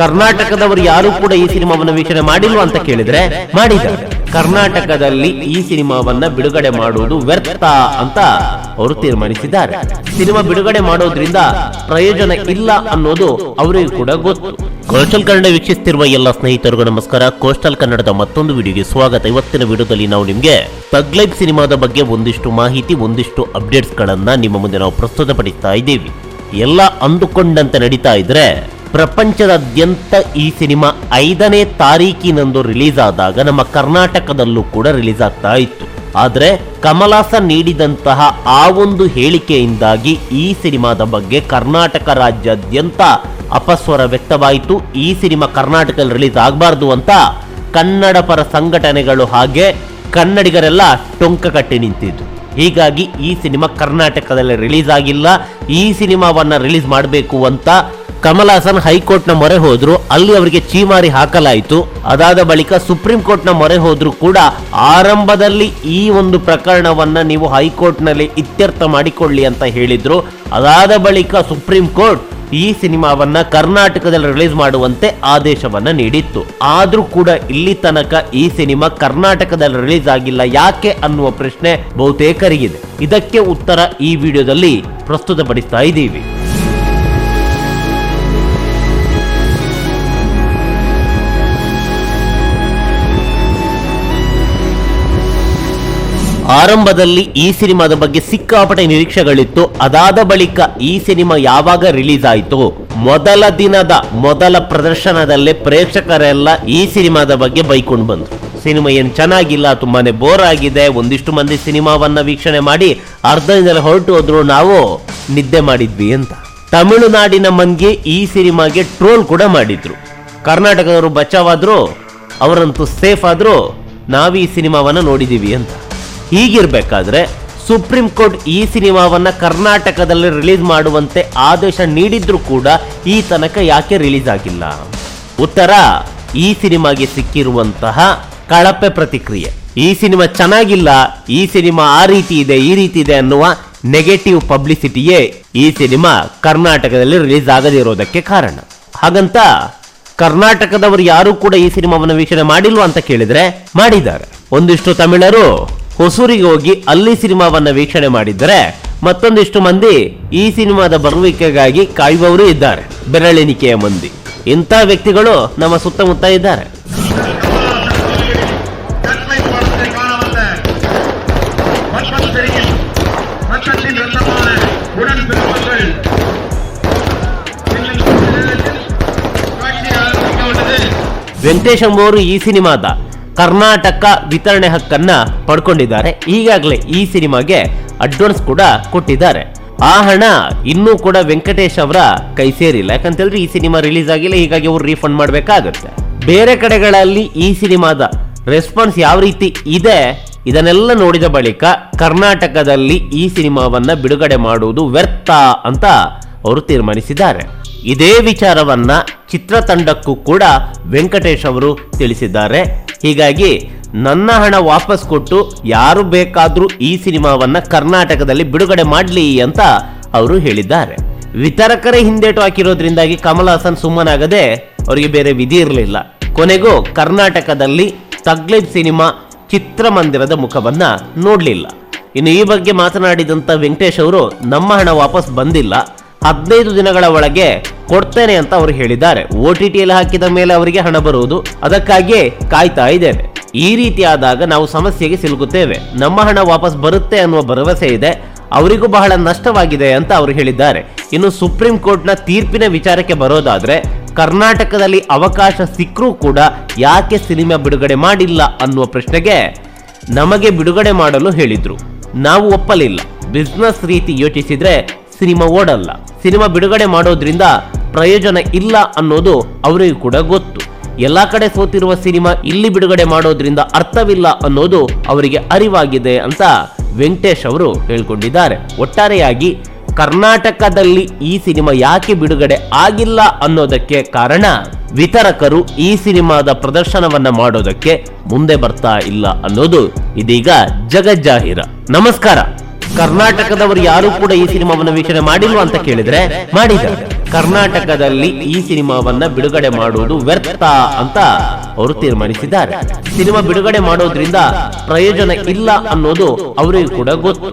ಕರ್ನಾಟಕದವರು ಯಾರು ಕೂಡ ಈ ಸಿನಿಮಾವನ್ನು ವೀಕ್ಷಣೆ ಮಾಡಿಲ್ವಾ ಅಂತ ಕೇಳಿದ್ರೆ ಮಾಡಿದ್ದಾರೆ. ಕರ್ನಾಟಕದಲ್ಲಿ ಈ ಸಿನಿಮಾವನ್ನ ಬಿಡುಗಡೆ ಮಾಡುವುದು ವ್ಯರ್ಥ ಅಂತ ಅವರು ತೀರ್ಮಾನಿಸಿದ್ದಾರೆ. ಸಿನಿಮಾ ಬಿಡುಗಡೆ ಮಾಡೋದ್ರಿಂದ ಪ್ರಯೋಜನ ಇಲ್ಲ ಅನ್ನೋದು ಅವರಿಗೂ ಕೂಡ ಗೊತ್ತು. ಕೋಸ್ಟಲ್ ಕನ್ನಡ ವೀಕ್ಷಿಸುತ್ತಿರುವ ಎಲ್ಲ ಸ್ನೇಹಿತರಿಗೂ ನಮಸ್ಕಾರ. ಕೋಸ್ಟಲ್ ಕನ್ನಡದ ಮತ್ತೊಂದು ವಿಡಿಯೋಗೆ ಸ್ವಾಗತ. ಇವತ್ತಿನ ವಿಡಿಯೋದಲ್ಲಿ ನಾವು ನಿಮಗೆ ತಗ್ಲೈಫ್ ಸಿನಿಮಾದ ಬಗ್ಗೆ ಒಂದಿಷ್ಟು ಮಾಹಿತಿ, ಒಂದಿಷ್ಟು ಅಪ್ಡೇಟ್ಸ್ ಗಳನ್ನ ನಿಮ್ಮ ಮುಂದೆ ನಾವು ಪ್ರಸ್ತುತಪಡಿಸ್ತಾ ಇದ್ದೀವಿ. ಎಲ್ಲ ಅಂದುಕೊಂಡಂತೆ ನಡೀತಾ ಇದ್ರೆ ಪ್ರಪಂಚದಾದ್ಯಂತ ಈ ಸಿನಿಮಾ ಐದನೇ ತಾರೀಕಿನಂದು ರಿಲೀಸ್ ಆದಾಗ ನಮ್ಮ ಕರ್ನಾಟಕದಲ್ಲೂ ಕೂಡ ರಿಲೀಸ್ ಆಗ್ತಾ ಇತ್ತು. ಆದರೆ ಕಮಲಾಸನ್ ನೀಡಿದಂತಹ ಆ ಒಂದು ಹೇಳಿಕೆಯಿಂದಾಗಿ ಈ ಸಿನಿಮಾದ ಬಗ್ಗೆ ಕರ್ನಾಟಕ ರಾಜ್ಯಾದ್ಯಂತ ಅಪಸ್ವರ ವ್ಯಕ್ತವಾಯಿತು. ಈ ಸಿನಿಮಾ ಕರ್ನಾಟಕದಲ್ಲಿ ರಿಲೀಸ್ ಆಗಬಾರ್ದು ಅಂತ ಕನ್ನಡ ಪರ ಸಂಘಟನೆಗಳು ಹಾಗೆ ಕನ್ನಡಿಗರೆಲ್ಲ ಟೊಂಕ ಕಟ್ಟಿ ನಿಂತಿದ್ದು ಹೀಗಾಗಿ ಈ ಸಿನಿಮಾ ಕರ್ನಾಟಕದಲ್ಲಿ ರಿಲೀಸ್ ಆಗಿಲ್ಲ. ಈ ಸಿನಿಮಾವನ್ನ ರಿಲೀಸ್ ಮಾಡಬೇಕು ಅಂತ ಕಮಲ್ ಹಾಸನ್ ಹೈಕೋರ್ಟ್ನ ಮೊರೆ ಹೋದ್ರು, ಅಲ್ಲಿ ಅವರಿಗೆ ಚೀಮಾರಿ ಹಾಕಲಾಯಿತು. ಅದಾದ ಬಳಿಕ ಸುಪ್ರೀಂ ಕೋರ್ಟ್ನ ಮೊರೆ ಹೋದ್ರು ಕೂಡ ಆರಂಭದಲ್ಲಿ ಈ ಒಂದು ಪ್ರಕರಣವನ್ನ ನೀವು ಹೈಕೋರ್ಟ್ನಲ್ಲಿ ಇತ್ಯರ್ಥ ಮಾಡಿಕೊಳ್ಳಿ ಅಂತ ಹೇಳಿದ್ರು. ಅದಾದ ಬಳಿಕ ಸುಪ್ರೀಂ ಕೋರ್ಟ್ ಈ ಸಿನಿಮಾವನ್ನ ಕರ್ನಾಟಕದಲ್ಲಿ ರಿಲೀಸ್ ಮಾಡುವಂತೆ ಆದೇಶವನ್ನ ನೀಡಿತ್ತು. ಆದ್ರೂ ಕೂಡ ಇಲ್ಲಿ ತನಕ ಈ ಸಿನಿಮಾ ಕರ್ನಾಟಕದಲ್ಲಿ ರಿಲೀಸ್ ಆಗಿಲ್ಲ. ಯಾಕೆ ಅನ್ನುವ ಪ್ರಶ್ನೆ ಬಹುತೇಕರಿಗಿದೆ ಇದಕ್ಕೆ ಉತ್ತರ ಈ ವಿಡಿಯೋದಲ್ಲಿ ಪ್ರಸ್ತುತಪಡಿಸ್ತಾ ಇದ್ದೀವಿ. ಆರಂಭದಲ್ಲಿ ಈ ಸಿನಿಮಾದ ಬಗ್ಗೆ ಸಿಕ್ಕಾಪಟ್ಟೆ ನಿರೀಕ್ಷೆಗಳಿತ್ತು. ಅದಾದ ಬಳಿಕ ಈ ಸಿನಿಮಾ ಯಾವಾಗ ರಿಲೀಸ್ ಆಯಿತು? ಮೊದಲ ದಿನದ ಮೊದಲ ಪ್ರದರ್ಶನದಲ್ಲೇ ಪ್ರೇಕ್ಷಕರೆಲ್ಲ ಈ ಸಿನಿಮಾದ ಬಗ್ಗೆ ಬೈಕೊಂಡು ಬಂದ್ರು. ಸಿನಿಮಾ ಏನು ಚೆನ್ನಾಗಿಲ್ಲ, ತುಂಬಾನೇ ಬೋರ್ ಆಗಿದೆ. ಒಂದಿಷ್ಟು ಮಂದಿ ಸಿನಿಮಾವನ್ನ ವೀಕ್ಷಣೆ ಮಾಡಿ ಅರ್ಧ ದಿನದಲ್ಲಿ ಹೊರಟು ಹೋದ್ರು ನಾವು ನಿದ್ದೆ ಮಾಡಿದ್ವಿ ಅಂತ. ತಮಿಳುನಾಡಿನ ಮಂದಿಗೆ ಈ ಸಿನಿಮಾಗೆ ಟ್ರೋಲ್ ಕೂಡ ಮಾಡಿದ್ರು. ಕರ್ನಾಟಕದವರು ಬಚಾವಾದ್ರು ಅವರಂತೂ ಸೇಫ್ ಆದ್ರು, ನಾವು ಈ ಸಿನಿಮಾವನ್ನ ನೋಡಿದೀವಿ ಅಂತ. ಹೀಗಿರ್ಬೇಕಾದ್ರೆ ಸುಪ್ರೀಂ ಕೋರ್ಟ್ ಈ ಸಿನಿಮಾವನ್ನ ಕರ್ನಾಟಕದಲ್ಲಿ ರಿಲೀಸ್ ಮಾಡುವಂತೆ ಆದೇಶ ನೀಡಿದ್ರೂ ಕೂಡ ಈ ತನಕ ಯಾಕೆ ರಿಲೀಸ್ ಆಗಿಲ್ಲ? ಉತ್ತರ, ಈ ಸಿನಿಮಾಗೆ ಸಿಕ್ಕಿರುವಂತಹ ಕಳಪೆ ಪ್ರತಿಕ್ರಿಯೆ. ಈ ಸಿನಿಮಾ ಚೆನ್ನಾಗಿಲ್ಲ, ಈ ಸಿನಿಮಾ ಆ ರೀತಿ ಇದೆ, ಈ ರೀತಿ ಇದೆ ಅನ್ನುವ ನೆಗೆಟಿವ್ ಪಬ್ಲಿಸಿಟಿಯೇ ಈ ಸಿನಿಮಾ ಕರ್ನಾಟಕದಲ್ಲಿ ರಿಲೀಸ್ ಆಗದಿರೋದಕ್ಕೆ ಕಾರಣ. ಹಾಗಂತ ಕರ್ನಾಟಕದವರು ಯಾರು ಕೂಡ ಈ ಸಿನಿಮಾವನ್ನು ವೀಕ್ಷಣೆ ಮಾಡಿಲ್ವಾ ಅಂತ ಕೇಳಿದ್ರೆ ಮಾಡಿದ್ದಾರೆ. ಒಂದಿಷ್ಟು ತಮಿಳರು ಹೊಸೂರಿಗೆ ಹೋಗಿ ಅಲ್ಲಿ ಸಿನಿಮಾವನ್ನು ವೀಕ್ಷಣೆ ಮಾಡಿದ್ದರೆ ಮತ್ತೊಂದಿಷ್ಟು ಮಂದಿ ಈ ಸಿನಿಮಾದ ಬರುವಿಕೆಗಾಗಿ ಕಾಯುವವರು ಇದ್ದಾರೆ. ಬೆರಳೆಣಿಕೆಯ ಮಂದಿ. ಇಂಥ ವ್ಯಕ್ತಿಗಳು ನಮ್ಮ ಸುತ್ತಮುತ್ತ ಇದ್ದಾರೆ. ವೆಂಕಟೇಶ್ ಅಂಬೋರು ಈ ಸಿನಿಮಾದ ಕರ್ನಾಟಕ ವಿತರಣೆ ಹಕ್ಕನ್ನ ಪಡ್ಕೊಂಡಿದ್ದಾರೆ. ಈಗಾಗಲೇ ಈ ಸಿನಿಮಾಗೆ ಅಡ್ವಾನ್ಸ್ ಕೂಡ ಕೊಟ್ಟಿದ್ದಾರೆ. ಆ ಹಣ ಇನ್ನೂ ಕೂಡ ವೆಂಕಟೇಶ್ ಅವರ ಕೈ ಸೇರಿಲ್ಲ. ಯಾಕಂತೇಳಿದ್ರೆ ಈ ಸಿನಿಮಾ ರಿಲೀಸ್ ಆಗಿಲ್ಲ, ಹೀಗಾಗಿ ಅವರು ರೀಫಂಡ್ ಮಾಡಬೇಕಾಗುತ್ತೆ. ಬೇರೆ ಕಡೆಗಳಲ್ಲಿ ಈ ಸಿನಿಮಾದ ರೆಸ್ಪಾನ್ಸ್ ಯಾವ ರೀತಿ ಇದೆ, ಇದನ್ನೆಲ್ಲ ನೋಡಿದ ಬಳಿಕ ಕರ್ನಾಟಕದಲ್ಲಿ ಈ ಸಿನಿಮಾವನ್ನ ಬಿಡುಗಡೆ ಮಾಡುವುದು ವ್ಯರ್ಥ ಅಂತ ಅವರು ತೀರ್ಮಾನಿಸಿದ್ದಾರೆ. ಇದೇ ವಿಚಾರವನ್ನ ಚಿತ್ರತಂಡಕ್ಕೂ ಕೂಡ ವೆಂಕಟೇಶ್ ಅವರು ತಿಳಿಸಿದ್ದಾರೆ. ಹೀಗಾಗಿ ನನ್ನ ಹಣ ವಾಪಸ್ ಕೊಟ್ಟು ಯಾರು ಬೇಕಾದರೂ ಈ ಸಿನಿಮಾವನ್ನ ಕರ್ನಾಟಕದಲ್ಲಿ ಬಿಡುಗಡೆ ಮಾಡಲಿ ಅಂತ ಅವರು ಹೇಳಿದ್ದಾರೆ. ವಿತರಕರೇ ಹಿಂದೇಟು ಹಾಕಿರೋದ್ರಿಂದಾಗಿ ಕಮಲ್ ಹಾಸನ್ ಸುಮ್ಮನಾಗದೆ ಅವರಿಗೆ ಬೇರೆ ವಿಧಿ ಇರಲಿಲ್ಲ. ಕೊನೆಗೂ ಕರ್ನಾಟಕದಲ್ಲಿ ತಗ್ಲಿಬ್ ಸಿನಿಮಾ ಚಿತ್ರಮಂದಿರದ ಮುಖವನ್ನ ನೋಡಲಿಲ್ಲ. ಇನ್ನು ಈ ಬಗ್ಗೆ ಮಾತನಾಡಿದಂತ ವೆಂಕಟೇಶ್ ಅವರು ನಮ್ಮ ಹಣ ವಾಪಸ್ ಬಂದಿಲ್ಲ. ಹದಿನೈದು ದಿನಗಳ ಒಳಗೆ ಕೊಡ್ತೇನೆ ಅಂತ ಅವರು ಹೇಳಿದ್ದಾರೆ. ಓ ಟಿ ಟಿಯಲ್ಲಿ ಹಾಕಿದ ಮೇಲೆ ಅವರಿಗೆ ಹಣ ಬರುವುದು, ಅದಕ್ಕಾಗಿಯೇ ಕಾಯ್ತಾ ಇದ್ದೇವೆ ಈ ರೀತಿ ಆದಾಗ ನಾವು ಸಮಸ್ಯೆಗೆ ಸಿಲುಕುತ್ತೇವೆ. ನಮ್ಮ ಹಣ ವಾಪಸ್ ಬರುತ್ತೆ ಅನ್ನುವ ಭರವಸೆ ಇದೆ. ಅವರಿಗೂ ಬಹಳ ನಷ್ಟವಾಗಿದೆ ಅಂತ ಅವರು ಹೇಳಿದ್ದಾರೆ. ಇನ್ನು ಸುಪ್ರೀಂ ಕೋರ್ಟ್ನ ತೀರ್ಪಿನ ವಿಚಾರಕ್ಕೆ ಬರೋದಾದ್ರೆ, ಕರ್ನಾಟಕದಲ್ಲಿ ಅವಕಾಶ ಸಿಕ್ಕರೂ ಕೂಡ ಯಾಕೆ ಸಿನಿಮಾ ಬಿಡುಗಡೆ ಮಾಡಿಲ್ಲ ಅನ್ನುವ ಪ್ರಶ್ನೆಗೆ ನಮಗೆ ಬಿಡುಗಡೆ ಮಾಡಲು ಹೇಳಿದ್ರು. ನಾವು ಒಪ್ಪಲಿಲ್ಲ. ಬಿಸ್ನೆಸ್ ರೀತಿ ಯೋಚಿಸಿದ್ರೆ ಸಿನಿಮಾ ಓಡಲ್ಲ. ಸಿನಿಮಾ ಬಿಡುಗಡೆ ಮಾಡೋದ್ರಿಂದ ಪ್ರಯೋಜನ ಇಲ್ಲ ಅನ್ನೋದು ಅವರಿಗೂ ಕೂಡ ಗೊತ್ತು. ಎಲ್ಲ ಕಡೆ ಸೋತಿರುವ ಸಿನಿಮಾ ಇಲ್ಲಿ ಬಿಡುಗಡೆ ಮಾಡೋದ್ರಿಂದ ಅರ್ಥವಿಲ್ಲ ಅನ್ನೋದು ಅವರಿಗೆ ಅರಿವಾಗಿದೆ ಅಂತ ವೆಂಕಟೇಶ್ ಅವರು ಹೇಳ್ಕೊಂಡಿದ್ದಾರೆ. ಒಟ್ಟಾರೆಯಾಗಿ ಕರ್ನಾಟಕದಲ್ಲಿ ಈ ಸಿನಿಮಾ ಯಾಕೆ ಬಿಡುಗಡೆ ಆಗಿಲ್ಲ ಅನ್ನೋದಕ್ಕೆ ಕಾರಣ ವಿತರಕರು ಈ ಸಿನಿಮಾದ ಪ್ರದರ್ಶನವನ್ನ ಮಾಡೋದಕ್ಕೆ ಮುಂದೆ ಬರ್ತಾ ಇಲ್ಲ ಅನ್ನೋದು ಇದೀಗ ಜಗಜ್ಜಾಹೀರ. ನಮಸ್ಕಾರ. ಕರ್ನಾಟಕದವರು ಯಾರು ಕೂಡ ಈ ಸಿನಿಮಾವನ್ನು ವೀಕ್ಷಣೆ ಮಾಡಿಲ್ವಾ ಅಂತ ಕೇಳಿದ್ರೆ ಮಾಡಿದ್ದಾರೆ. ಕರ್ನಾಟಕದಲ್ಲಿ ಈ ಸಿನಿಮಾವನ್ನ ಬಿಡುಗಡೆ ಮಾಡುವುದು ವ್ಯರ್ಥ ಅಂತ ಅವರು ತೀರ್ಮಾನಿಸಿದ್ದಾರೆ. ಸಿನಿಮಾ ಬಿಡುಗಡೆ ಮಾಡೋದ್ರಿಂದ ಪ್ರಯೋಜನ ಇಲ್ಲ ಅನ್ನೋದು ಅವರಿಗೂ ಕೂಡ ಗೊತ್ತು.